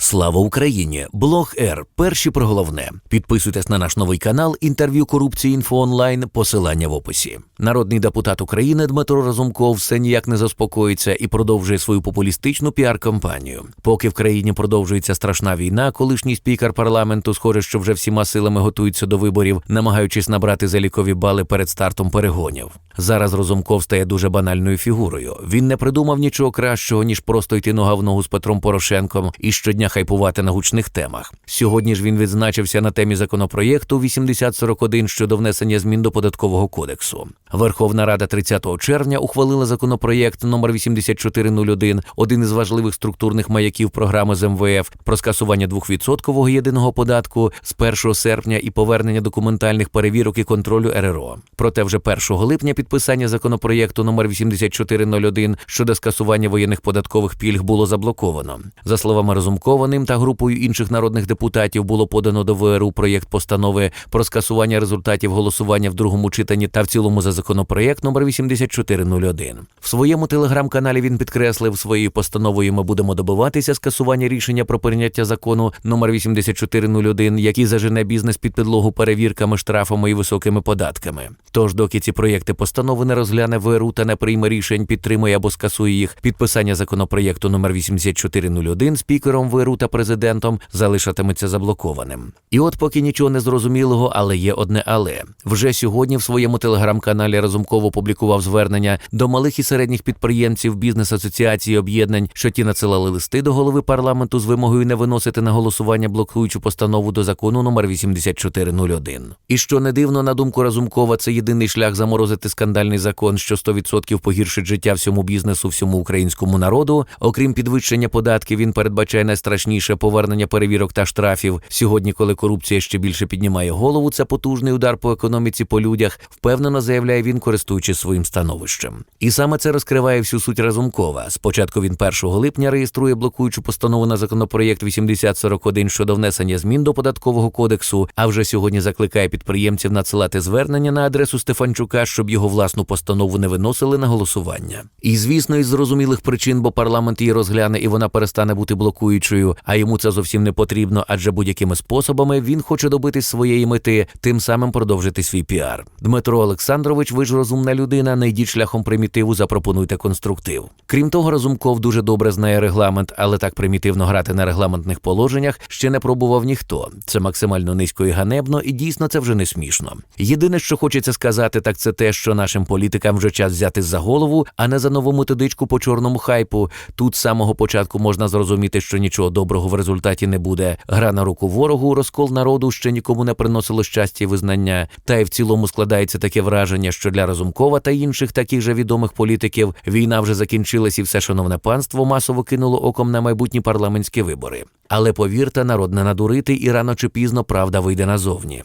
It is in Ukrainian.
Слава Україні! Блог Р. Перші про головне. Підписуйтесь на наш новий канал інтерв'ю корупції інфо онлайн. Посилання в описі. Народний депутат України Дмитро Разумков все ніяк не заспокоїться і продовжує свою популістичну піар-кампанію. Поки в країні продовжується страшна війна, колишній спікер парламенту, схоже, що вже всіма силами готується до виборів, намагаючись набрати залікові бали перед стартом перегонів. Зараз Разумков стає дуже банальною фігурою. Він не придумав нічого кращого, ніж просто йти нога в ногу з Петром Порошенком і щодня хайпувати на гучних темах. Сьогодні ж він відзначився на темі законопроєкту 8041 щодо внесення змін до податкового кодексу. Верховна Рада 30 червня ухвалила законопроєкт номер 8401, один із важливих структурних маяків програми з МВФ про скасування 2% єдиного податку з 1 серпня і повернення документальних перевірок і контролю РРО. Проте вже 1 липня підписання законопроєкту номер 8401 щодо скасування воєнних податкових пільг було заблоковано. За словами Разумкова, ним та групою інших народних депутатів було подано до ВРУ проєкт постанови про скасування результатів голосування в другому читанні та в цілому за законопроєкт номер 8401. В своєму телеграм-каналі він підкреслив, своєю постановою ми будемо добиватися скасування рішення про прийняття закону номер 8401, який зажене бізнес під підлогу перевірками, штрафами і високими податками. Тож, доки ці проєкти постанови не розгляне ВРУ та не прийме рішень, підтримує або скасує їх, підписання законопроєкту номер 8401 спікером ВРУ та президентом залишатиметься заблокованим. І от поки нічого не зрозумілого, але є одне але. Вже сьогодні в своєму телеграм-каналі Разумков опублікував звернення до малих і середніх підприємців бізнес-асоціації об'єднань, що ті надсилали листи до голови парламенту з вимогою не виносити на голосування блокуючу постанову до закону номер 8401. І що не дивно, на думку Разумкова, це єдиний шлях заморозити скандальний закон, що 100% погіршить життя всьому бізнесу, всьому українському народу. Окрім підвищення податків, він передбачає найстрашніше повернення перевірок та штрафів. Сьогодні, коли корупція ще більше піднімає голову, це потужний удар по економіці по людях, впевнено заявляє він, користуючись своїм становищем. І саме це розкриває всю суть Разумкова. Спочатку він 1 липня реєструє блокуючу постанову на законопроєкт 8041 щодо внесення змін до податкового кодексу. А вже сьогодні закликає підприємців надсилати звернення на адресу Стефанчука, щоб власну постанову не виносили на голосування. І звісно, із зрозумілих причин, бо парламент її розгляне і вона перестане бути блокуючою. А йому це зовсім не потрібно, адже будь-якими способами він хоче добитись своєї мети, тим самим продовжити свій піар. Дмитро Олександрович, ви ж розумна людина, не йдіть шляхом примітиву, запропонуйте конструктив. Крім того, Разумков дуже добре знає регламент, але так примітивно грати на регламентних положеннях ще не пробував ніхто. Це максимально низько і ганебно, і дійсно це вже не смішно. Єдине, що хочеться сказати, так це те, що нашим політикам вже час взяти за голову, а не за нову методичку по чорному хайпу. Тут з самого початку можна зрозуміти, що нічого доброго в результаті не буде. Гра на руку ворогу, розкол народу ще нікому не приносило щастя і визнання. Та й в цілому складається таке враження, що для Разумкова та інших таких же відомих політиків війна вже закінчилась, і все шановне панство масово кинуло оком на майбутні парламентські вибори. Але повірте, народ не надурити, і рано чи пізно правда вийде назовні.